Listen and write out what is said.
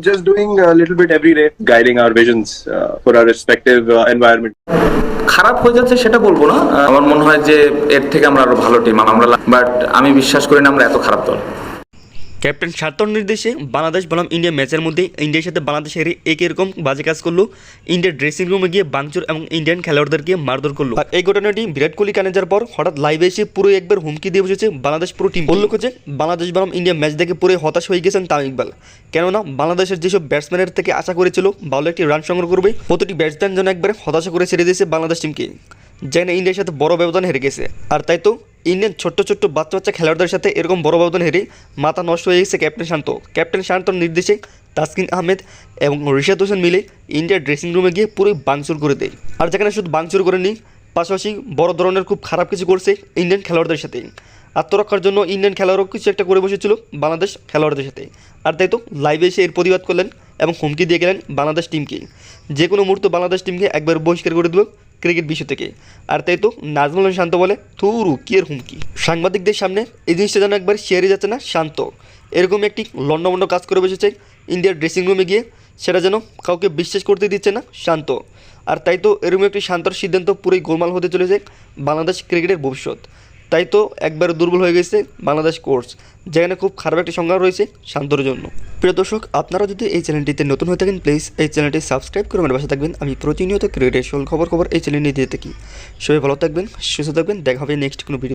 just doing a little bit every day, guiding our visions uh, for our respective uh, environment. খারাপ হয়ে যাচ্ছে সেটা বলব না আমার মনে হয় যে এর থেকে আমরা আরও ভালো টিম আমরা বাট আমি বিশ্বাস করি না আমরা এত খারাপ দল ক্যাপ্টেন সার্থর নির্দেশে বাংলাদেশ বনাম ইন্ডিয়া ম্যাচের মধ্যে ইন্ডিয়ার সাথে বাংলাদেশ হেরে একই রকম বাজে কাজ করল। ইন্ডিয়ার ড্রেসিং রুমে গিয়ে বাংচুর এবং ইন্ডিয়ান খেলোয়াড়দেরকে মারধর করল। আর এই ঘটনাটি বিরাট কোহলি কানে যাওয়ার পর হঠাৎ লাইভে এসে পুরো একবার হুমকি দিয়ে বসেছে বাংলাদেশ পুরো টিম উল্লেখ হচ্ছে বাংলাদেশ বনাম ইন্ডিয়া ম্যাচ দেখে পুরো হতাশ হয়ে গেছেন তামিম ইকবাল। কেননা বাংলাদেশের যেসব ব্যাটসম্যানের থেকে আশা করেছিল ভালো একটি রান সংগ্রহ করবে, প্রতিটি ব্যাটসম্যান যেন একবার হতাশা করে ছেড়ে দিয়েছে বাংলাদেশ টিমকে যেখানে ইন্ডিয়ার সাথে বড় ব্যবধান হেরে গেছে। আর তাই তো ইন্ডিয়ান ছোট্ট ছোট্ট বাচ্চা বাচ্চা খেলোয়াড়দের সাথে এরকম বড় ব্যবধান হেরে মাথা নষ্ট হয়ে গেছে ক্যাপ্টেন শান্ত। ক্যাপ্টেন শান্তর নির্দেশে তাসকিন আহমেদ এবং রিশাদ হোসেন মিলে ইন্ডিয়ার ড্রেসিং রুমে গিয়ে পুরোই বাংচুর করে দেয়। আর যেখানে শুধু বাংচুর করেনি পাশাপাশি বড় ধরনের খুব খারাপ কিছু করছে ইন্ডিয়ান খেলোয়াড়দের সাথে। আত্মরক্ষার জন্য ইন্ডিয়ান খেলোয়াড়ও কিছু একটা করে বসেছিল বাংলাদেশ খেলোয়াড়দের সাথে। আর তাই তো লাইভে এসে এর প্রতিবাদ করলেন এবং হুমকি দিয়ে গেলেন বাংলাদেশ টিমকে যে কোনো মুহূর্তে বাংলাদেশ টিমকে একবার বহিষ্কার করে দেবো ক্রিকেট বিশ্ব থেকে। আর তাই তো নাজমুল হোসেন শান্ত বলে, থুরু, কী এর হুমকি? সাংবাদিকদের সামনে এই জিনিসটা যেন একবার শেয়ারই যাচ্ছে না শান্ত। এরকম একটি লন্ডমন্ড কাজ করে বসেছে ইন্ডিয়ার ড্রেসিং রুমে গিয়ে, সেটা যেন কাউকে বিশ্বাস করতে দিচ্ছে না শান্ত। আর তাই তো এরকম একটি শান্তর সিদ্ধান্ত পুরোই গোলমাল হতে চলেছে বাংলাদেশ ক্রিকেটের ভবিষ্যৎ। তাই তো একবার দুর্বল হয়ে গেছে বাংলাদেশ কোর্স। যেখানে খুব খারাপ একটি সংজ্ঞা রয়েছে শান্তর জন্য। প্রিয় দর্শক, আপনারা যদি এই চ্যানেলটিতে নতুন হয়ে থাকেন প্লিজ এই চ্যানেলটি সাবস্ক্রাইব করে আমার বাসা থাকবেন। আমি প্রতিনিয়ত ক্রিকেটের সকল খবর খবর এই চ্যানেল দিয়ে থাকি। সবাই ভালো থাকবেন, সুস্থ থাকবেন। দেখা হবে নেক্সট কোনো ভিডিও